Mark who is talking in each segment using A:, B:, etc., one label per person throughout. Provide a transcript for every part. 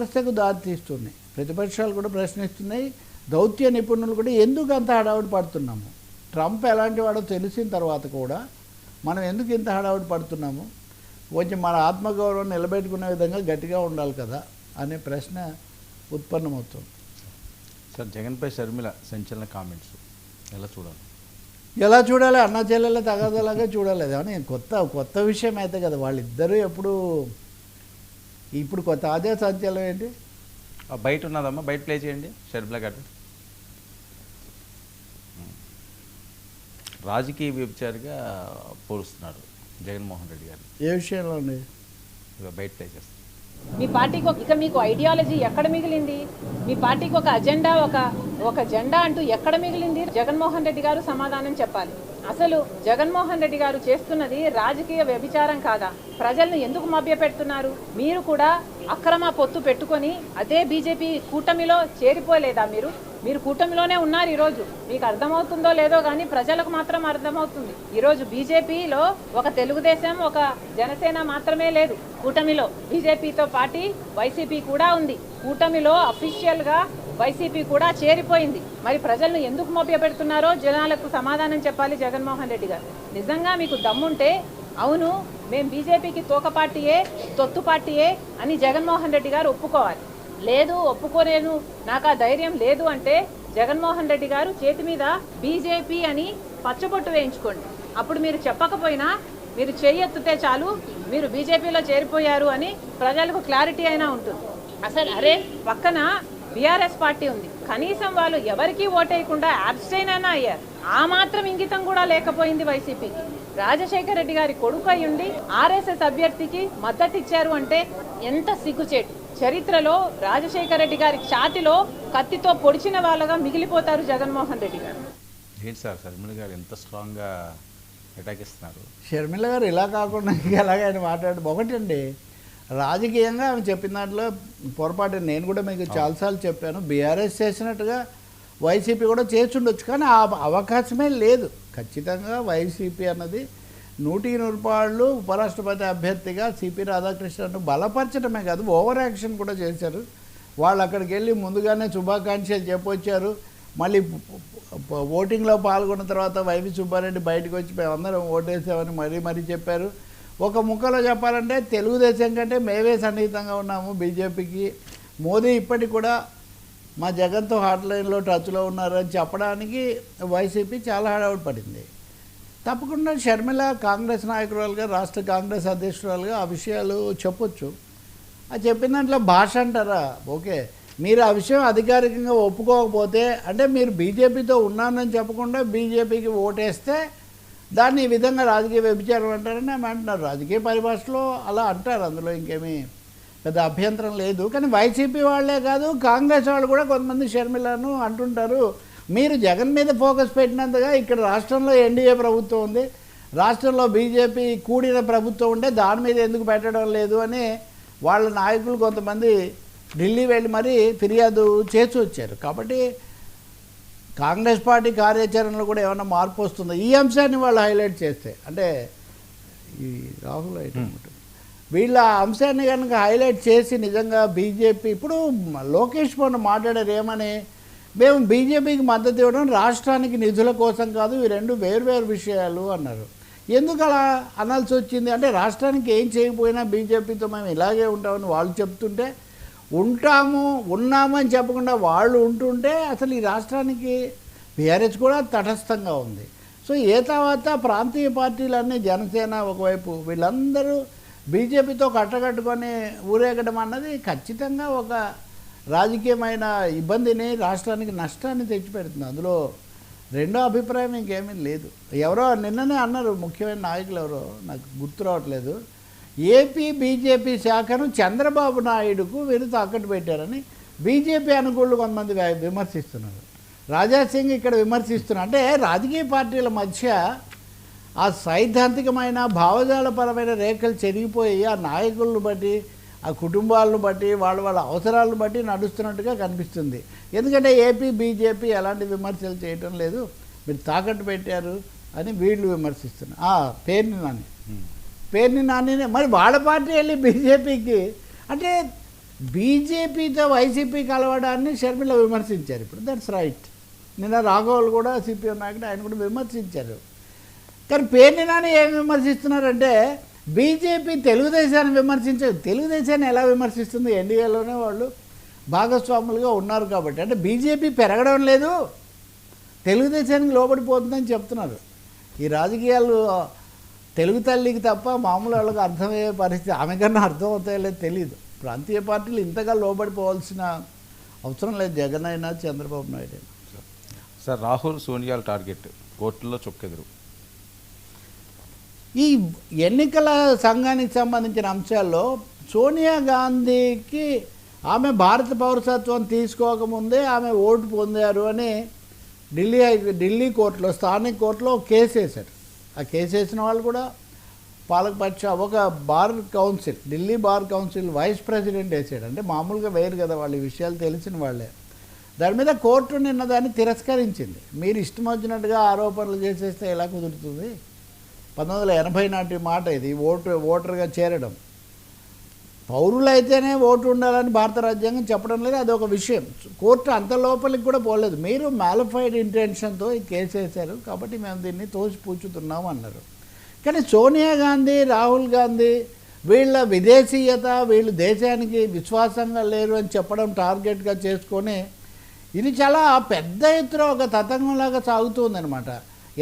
A: ప్రశ్నకు దారితీస్తున్నాయి ప్రతిపక్షాలు కూడా ప్రశ్నిస్తున్నాయి. దౌత్య నిపుణులు కూడా ఎందుకు అంత హడావుడి పడుతున్నాము? ట్రంప్ ఎలాంటి వాడో తెలిసిన తర్వాత కూడా మనం ఎందుకు ఇంత హడావుడి పడుతున్నాము? కొంచెం మన ఆత్మగౌరవం నిలబెట్టుకునే విధంగా గట్టిగా ఉండాలి కదా అనే ప్రశ్న ఉత్పన్నమవుతుంది.
B: సార్ జగన్పై షర్మిల సంచలన కామెంట్స్ ఎలా చూడాలి?
A: ఎలా చూడాలి? అన్న చెల్లెల తగాదలాగా చూడాలి. అది అని కొత్త కొత్త విషయం అయితే కదా వాళ్ళిద్దరూ ఎప్పుడు ఇప్పుడు కొత్త అదే సంచలనం ఏంటి?
B: బయట ఉన్నదమ్మా బయట ప్లే చేయండి షర్మిల గారు రాజకీయ వ్యభిచారిగా పోలుస్తున్నారు జగన్మోహన్ రెడ్డి గారు.
A: ఏ విషయంలో
B: బయట ప్లే చేస్తారు.
C: మీ పార్టీకి ఒక- ఇక మీకు ఐడియాలజీ ఎక్కడ మిగిలింది? మీ పార్టీకి ఒక అజెండా ఒక ఒక జెండా అంటూ ఎక్కడ మిగిలింది? జగన్మోహన్ రెడ్డి గారు సమాధానం చెప్పాలి. అసలు జగన్మోహన్ రెడ్డి గారు చేస్తున్నది రాజకీయ వ్యభిచారం కాదా? ప్రజలను ఎందుకు మభ్యపెడుతున్నారు? మీరు కూడా అక్రమ పొత్తు పెట్టుకొని అదే బీజేపీ కూటమిలో చేరిపోలేదా మీరు? మీరు కూటమిలోనే ఉన్నారు ఈరోజు. మీకు అర్థమవుతుందో లేదో కానీ ప్రజలకు మాత్రం అర్థమవుతుంది. ఈరోజు బీజేపీలో ఒక తెలుగుదేశం ఒక జనసేన మాత్రమే లేదు. కూటమిలో బీజేపీతో పాటి వైసీపీ కూడా ఉంది. కూటమిలో అఫీషియల్గా వైసీపీ కూడా చేరిపోయింది. మరి ప్రజలను ఎందుకు మభ్యపెడుతున్నారో జనాలకు సమాధానం చెప్పాలి జగన్మోహన్ రెడ్డి గారు. నిజంగా మీకు దమ్ముంటే అవును మేము బీజేపీకి తోక పార్టీయే తొత్తు పార్టీయే అని జగన్మోహన్ రెడ్డి గారు ఒప్పుకోవాలి. లేదు ఒప్పుకోలేను నాకు ఆ ధైర్యం లేదు అంటే జగన్మోహన్ రెడ్డి గారు చేతి మీద బీజేపీ అని పచ్చబొట్టు వేయించుకోండి. అప్పుడు మీరు చెప్పకపోయినా మీరు చేయెత్తితే చాలు మీరు బీజేపీలో చేరిపోయారు అని ప్రజలకు క్లారిటీ అయినా ఉంటుంది. అసలు అరే పక్కన బీఆర్ఎస్ పార్టీ ఉంది. కనీసం వాళ్ళు ఎవరికీ ఓటేయకుండా అబ్స్టైన్ అయినా అయ్యారు ఆ మాత్రం ఇంగితం కూడా లేకపోయింది వైసీపీకి. రాజశేఖర రెడ్డి గారి కొడుకు అయ్యుండి ఆర్ఎస్ఎస్ అభ్యర్థికి మద్దతు ఇచ్చారు అంటే ఎంత సిగ్గుచేటు. చరిత్రలో రాజశేఖర రెడ్డి గారి ఛాతిలో కత్తితో పొడిచిన వాళ్ళగా మిగిలిపోతారు జగన్మోహన్ రెడ్డి గారు.
B: ఏంటి సార్? షర్మిల గారు ఎంత స్ట్రాంగ్గా అటాక్ ఇస్తున్నారు?
A: షర్మిల గారు ఇలా కాకుండా ఇంకా ఎలాగైనా మాట్లాడు ఒకటండి రాజకీయంగా ఆమె చెప్పిన దాంట్లో పొరపాటు నేను కూడా మీకు చాలాసార్లు చెప్పాను. బీఆర్ఎస్ చేసినట్టుగా వైసీపీ కూడా చేస్తుండొచ్చు కానీ ఆ అవకాశమే లేదు. ఖచ్చితంగా వైసీపీ అన్నది నూటికి నూరు పాళ్ళు ఉపరాష్ట్రపతి అభ్యర్థిగా సిపి రాధాకృష్ణను బలపరచడమే కాదు ఓవర్ యాక్షన్ కూడా చేశారు. వాళ్ళు అక్కడికి వెళ్ళి ముందుగానే శుభాకాంక్షలు చెప్పొచ్చారు. మళ్ళీ ఓటింగ్లో పాల్గొన్న తర్వాత వైవి సుబ్బారెడ్డి బయటకు వచ్చి మేమందరం ఓటేసామని మరీ మరీ చెప్పారు. ఒక ముక్కలో చెప్పాలంటే తెలుగుదేశం కంటే మేమే సన్నిహితంగా ఉన్నాము బీజేపీకి. మోదీ ఇప్పటికి కూడా మా జగన్తో హాట్లైన్లో టచ్లో ఉన్నారని చెప్పడానికి వైసీపీ చాలా హడావుడి పడింది. తప్పకుండా షర్మిల కాంగ్రెస్ నాయకురాలుగా రాష్ట్ర కాంగ్రెస్ అధ్యక్షురాలుగా ఆ విషయాలు చెప్పొచ్చు. అది చెప్పిన దాంట్లో భాష అంటారా? ఓకే. మీరు ఆ విషయం అధికారికంగా ఒప్పుకోకపోతే అంటే మీరు బీజేపీతో ఉన్నానని చెప్పకుండా బీజేపీకి ఓటేస్తే దాన్ని ఈ విధంగా రాజకీయ వ్యభిచారం అంటారని ఆమె అంటున్నారు. రాజకీయ పరిభాషలో అలా అంటారు అందులో ఇంకేమీ పెద్ద అభ్యంతరం లేదు. కానీ వైసీపీ వాళ్ళే కాదు కాంగ్రెస్ వాళ్ళు కూడా కొంతమంది షర్మిలను అంటుంటారు. మీరు జగన్ మీద ఫోకస్ పెట్టినంతగా ఇక్కడ రాష్ట్రంలో ఎన్డీఏ ప్రభుత్వం ఉంది. రాష్ట్రంలో బీజేపీ కూడిన ప్రభుత్వం ఉంటే దాని మీద ఎందుకు పెట్టడం లేదు అని వాళ్ళ నాయకులు కొంతమంది ఢిల్లీ వెళ్ళి మరీ ఫిర్యాదు చేసి వచ్చారు. కాబట్టి కాంగ్రెస్ పార్టీ కార్యాచరణలో కూడా ఏమైనా మార్పు వస్తుందో? ఈ అంశాన్ని వాళ్ళు హైలైట్ చేస్తే అంటే ఈ రాహుల్ ఐటమ్ ఒకటి. వీళ్ళ ఆ అంశాన్ని కనుక హైలైట్ చేసి నిజంగా బీజేపీ ఇప్పుడు లోకేష్ మొన్న మాట్లాడారు ఏమని? మేము బీజేపీకి మద్దతు ఇవ్వడం రాష్ట్రానికి నిధుల కోసం కాదు ఈ రెండు వేర్వేరు విషయాలు అన్నారు. ఎందుకు అలా అనాల్సి వచ్చింది? అంటే రాష్ట్రానికి ఏం చేయకపోయినా బీజేపీతో మేము ఇలాగే ఉంటామని వాళ్ళు చెప్తుంటే ఉంటాము ఉన్నామని చెప్పకుండా వాళ్ళు ఉంటుంటే అసలు ఈ రాష్ట్రానికి బీఆర్ఎస్ కూడా తటస్థంగా ఉంది. సో ఏ తర్వాత ప్రాంతీయ పార్టీలన్నీ జనసేన ఒకవైపు వీళ్ళందరూ బీజేపీతో కట్టకట్టుకొని ఊరేగడం అన్నది ఖచ్చితంగా ఒక రాజకీయమైన ఇబ్బందిని రాష్ట్రానికి నష్టాన్ని తెచ్చిపెడుతుంది. అందులో రెండో అభిప్రాయం ఇంకేమీ లేదు. ఎవరో నిన్ననే అన్నారు ముఖ్యమైన నాయకులు ఎవరో నాకు గుర్తు రావట్లేదు. ఏపీ బీజేపీ శాఖను చంద్రబాబు నాయుడుకు వీరు తాకట్టు పెట్టారని బీజేపీ అనుకూలు కొంతమంది విమర్శిస్తున్నారు. రాజా సింగ్ ఇక్కడ విమర్శిస్తున్నారు. అంటే రాజకీయ పార్టీల మధ్య ఆ సైద్ధాంతికమైన భావజాలపరమైన రేఖలు చెరిగిపోయి ఆ నాయకులను బట్టి ఆ కుటుంబాలను బట్టి వాళ్ళ వాళ్ళ అవసరాలను బట్టి నడుస్తున్నట్టుగా కనిపిస్తుంది. ఎందుకంటే ఏపీ బీజేపీ ఎలాంటి విమర్శలు చేయటం లేదు. మీరు తాకట్టు పెట్టారు అని వీళ్ళు విమర్శిస్తున్నారు. ఆ, పేరుని నాని. పేరుని నాని మరి వాళ్ళ పార్టీ వెళ్ళి బీజేపీకి అంటే బీజేపీతో వైసీపీ కలవడాన్ని షర్మిల విమర్శించారు. ఇప్పుడు దట్స్ రైట్ నిన్న రాఘవులు కూడా సిపిఎం నాయకుడు ఆయన కూడా విమర్శించారు. కానీ పేర్ని నాని ఏం విమర్శిస్తున్నారంటే బీజేపీ తెలుగుదేశాన్ని విమర్శించదు తెలుగుదేశాన్ని ఎలా విమర్శిస్తుంది? ఎన్డీఏలోనే వాళ్ళు భాగస్వాములుగా ఉన్నారు కాబట్టి. అంటే బీజేపీ పెరగడం లేదు తెలుగుదేశానికి లోబడిపోతుందని చెప్తున్నారు. ఈ రాజకీయాలు తెలుగు తల్లికి తప్ప మామూలు వాళ్ళకి అర్థమయ్యే పరిస్థితి ఆమె కన్నా అర్థం అవుతాయో లేదో తెలియదు ప్రాంతీయ పార్టీలు ఇంతగా లోబడిపోవాల్సిన అవసరం లేదు. జగన్ అయినా చంద్రబాబు నాయుడు అయినా.
B: సార్ రాహుల్ సోనియాల టార్గెట్ కోర్టులో చొక్కెదురు.
A: ఈ ఎన్నికల సంఘానికి సంబంధించిన అంశాల్లో సోనియా గాంధీకి ఆమె భారత పౌరసత్వం తీసుకోకముందే ఆమె ఓటు పొందారు అని ఢిల్లీ ఢిల్లీ కోర్టులో స్థానిక కోర్టులో కేసు వేశారు. ఆ కేసు వేసిన వాళ్ళు కూడా పాలకపక్ష ఒక bar council Delhi bar council vice president వేసాడు. అంటే మామూలుగా వేరు కదా వాళ్ళు ఈ విషయాలు తెలిసిన వాళ్ళే. దాని మీద కోర్టు నిన్న దాన్ని తిరస్కరించింది. మీరు ఇష్టం వచ్చినట్టుగా ఆరోపణలు చేసేస్తే ఎలా కుదురుతుంది? పంతొమ్మిది వందల ఎనభై నాటి మాట ఇది ఓటు ఓటర్గా చేరడం. పౌరులైతేనే ఓటు ఉండాలని భారత రాజ్యాంగం చెప్పడం లేదు అది ఒక విషయం. కోర్టు అంత లోపలికి కూడా పోలేదు. మీరు మ్యాలిఫైడ్ ఇంటెన్షన్తో ఈ కేసు వేశారు కాబట్టి మేము దీన్ని తోసిపూచుతున్నాము అన్నారు. కానీ సోనియా గాంధీ రాహుల్ గాంధీ వీళ్ళ విదేశీయత వీళ్ళు దేశానికి విశ్వాసంగా లేరు అని చెప్పడం టార్గెట్గా చేసుకొని ఇది చాలా పెద్ద ఎత్తున ఒక తతంగంలాగా సాగుతుందనమాట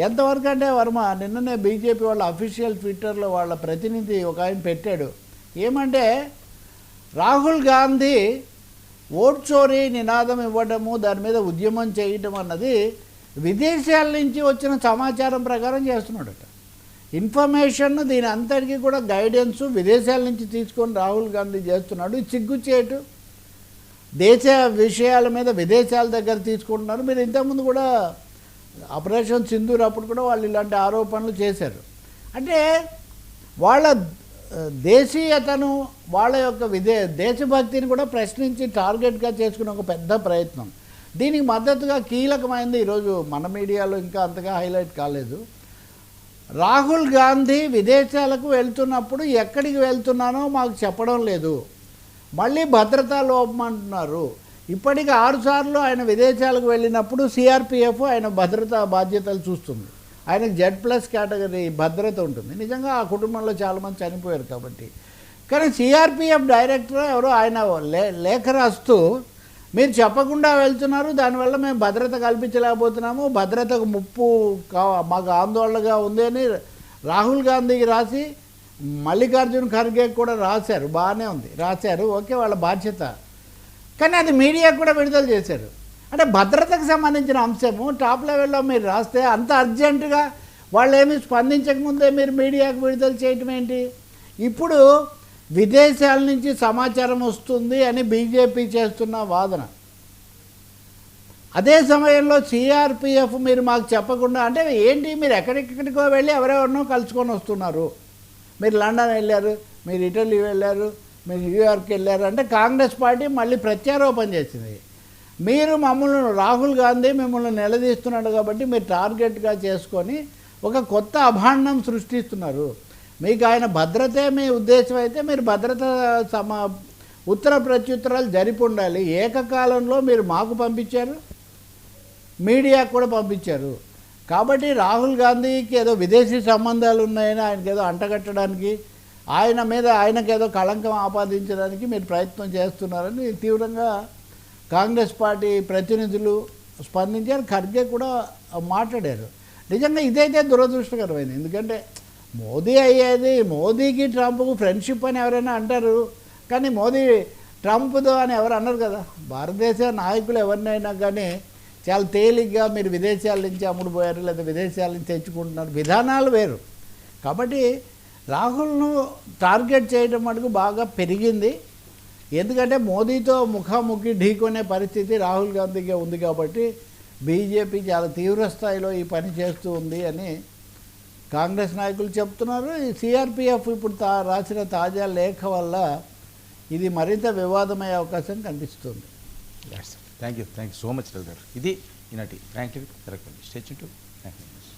A: ఎంతవరకు అంటే వర్మ నిన్ననే బీజేపీ వాళ్ళ అఫీషియల్ ట్విట్టర్లో వాళ్ళ ప్రతినిధి ఒక ఆయన పెట్టాడు. ఏమంటే రాహుల్ గాంధీ ఓట్ చోరీ నినాదం ఇవ్వడము దాని మీద ఉద్యమం చేయటం అన్నది విదేశాల నుంచి వచ్చిన సమాచారం ప్రకారం చేస్తున్నాడట. ఇన్ఫర్మేషన్ దీని అంతటికీ కూడా గైడెన్స్ విదేశాల నుంచి తీసుకొని రాహుల్ గాంధీ చేస్తున్నాడు. ఇది సిగ్గుచేటు దేశ విషయాల మీద విదేశాల దగ్గర తీసుకుంటున్నారు. మీరు ఇంతకుముందు కూడా ఆపరేషన్ సింధూర్ అప్పుడు కూడా వాళ్ళు ఇలాంటి ఆరోపణలు చేశారు. అంటే వాళ్ళ దేశీయతను వాళ్ళ యొక్క విదే దేశభక్తిని కూడా ప్రశ్నించి టార్గెట్గా చేసుకునే ఒక పెద్ద ప్రయత్నం. దీనికి మద్దతుగా కీలకమైంది ఈరోజు మన మీడియాలో ఇంకా అంతగా హైలైట్ కాలేదు. రాహుల్ గాంధీ విదేశాలకు వెళ్తున్నప్పుడు ఎక్కడికి వెళ్తున్నానో మాకు చెప్పడం లేదు. మళ్ళీ భద్రతా లోపం అంటున్నారు. ఇప్పటికి ఆరుసార్లు ఆయన విదేశాలకు వెళ్ళినప్పుడు సిఆర్పిఎఫ్ ఆయన భద్రతా బాధ్యతలు చూస్తుంది. ఆయనకు జెడ్ ప్లస్ కేటగిరీ భద్రత ఉంటుంది. నిజంగా ఆ కుటుంబంలో చాలామంది చనిపోయారు కాబట్టి. కానీ సిఆర్పిఎఫ్ డైరెక్టర్ ఎవరో ఆయన లే లేఖ రాస్తూ మీరు చెప్పకుండా వెళ్తున్నారు దానివల్ల మేము భద్రత కల్పించలేకపోతున్నాము భద్రతకు ముప్పు కా మాకు ఆందోళనగా ఉంది అని రాహుల్ గాంధీకి రాసి మల్లికార్జున్ ఖర్గే కూడా రాశారు. బాగానే ఉంది. రాశారు. ఓకే వాళ్ళ బాధ్యత. కానీ అది మీడియా కూడా విడుదల చేశారు. అంటే భద్రతకు సంబంధించిన అంశము. టాప్ లెవెల్లో మీరు రాస్తే అంత అర్జెంటుగా వాళ్ళు ఏమి స్పందించకముందే మీరు మీడియాకు విడుదల చేయటం ఏంటి? ఇప్పుడు విదేశాల నుంచి సమాచారం వస్తుంది అని బీజేపీ చేస్తున్న వాదన. అదే సమయంలో సిఆర్పిఎఫ్ మీరు మాకు చెప్పకుండా అంటే ఏంటి మీరు ఎక్కడెక్కడికో వెళ్ళి ఎవరెవరినో కలుసుకొని వస్తున్నారు. మీరు లండన్ వెళ్ళారు మీరు ఇటలీ వెళ్ళారు మీరు న్యూయార్క్ వెళ్ళారు అంటే కాంగ్రెస్ పార్టీ మళ్ళీ ప్రత్యారోపణ చేసింది. మీరు మమ్మల్ని రాహుల్ గాంధీ మిమ్మల్ని నిలదీస్తున్నాడు కాబట్టి మీరు టార్గెట్గా చేసుకొని ఒక కొత్త అభాండం సృష్టిస్తున్నారు. మీకు ఆయన భద్రతే మీ ఉద్దేశం అయితే మీరు భద్రత సమ ఉత్తర ప్రత్యుత్తరాలు జరిపి ఉండాలి. ఏకకాలంలో మీరు మాకు పంపించారు మీడియాకు కూడా పంపించారు. కాబట్టి రాహుల్ గాంధీకి ఏదో విదేశీ సంబంధాలు ఉన్నాయని ఆయనకి ఏదో అంటగట్టడానికి ఆయన మీద ఆయనకి ఏదో కళంకం ఆపాదించడానికి మీరు ప్రయత్నం చేస్తున్నారని తీవ్రంగా కాంగ్రెస్ పార్టీ ప్రతినిధులు స్పందించారు ఖర్గే కూడా మాట్లాడారు. నిజంగా ఇదైతే దురదృష్టకరమైంది. ఎందుకంటే మోదీ అయ్యేది మోదీకి ట్రంప్కు ఫ్రెండ్షిప్ అని ఎవరైనా అంటారు కానీ మోదీ ట్రంప్తో అని ఎవరు అన్నారు కదా. భారతదేశ నాయకులు ఎవరినైనా కానీ చాలా తేలిగ్గా మీరు విదేశాల నుంచి అమ్ముడు పోయారు లేదా విదేశాల నుంచి తెచ్చుకుంటున్నారు. విధానాలు వేరు. కాబట్టి రాహుల్ను టార్గెట్ చేయడం మటుకు బాగా పెరిగింది. ఎందుకంటే మోదీతో ముఖాముఖి ఢీకొనే పరిస్థితి రాహుల్ గాంధీకి ఉంది కాబట్టి బీజేపీ చాలా తీవ్ర స్థాయిలో ఈ పని చేస్తూ ఉంది అని కాంగ్రెస్ నాయకులు చెప్తున్నారు. ఈ సిఆర్పిఎఫ్ ఇప్పుడు తా రాసిన తాజా లేఖ వల్ల ఇది మరింత వివాదమయ్యే అవకాశం కనిపిస్తుంది.
B: Thank you thank you so much గారు. ఇది ఈనాటి ఫ్రాంక్లీ తెరకండి స్టేచ్యూ టు థ్యాంక్ యూ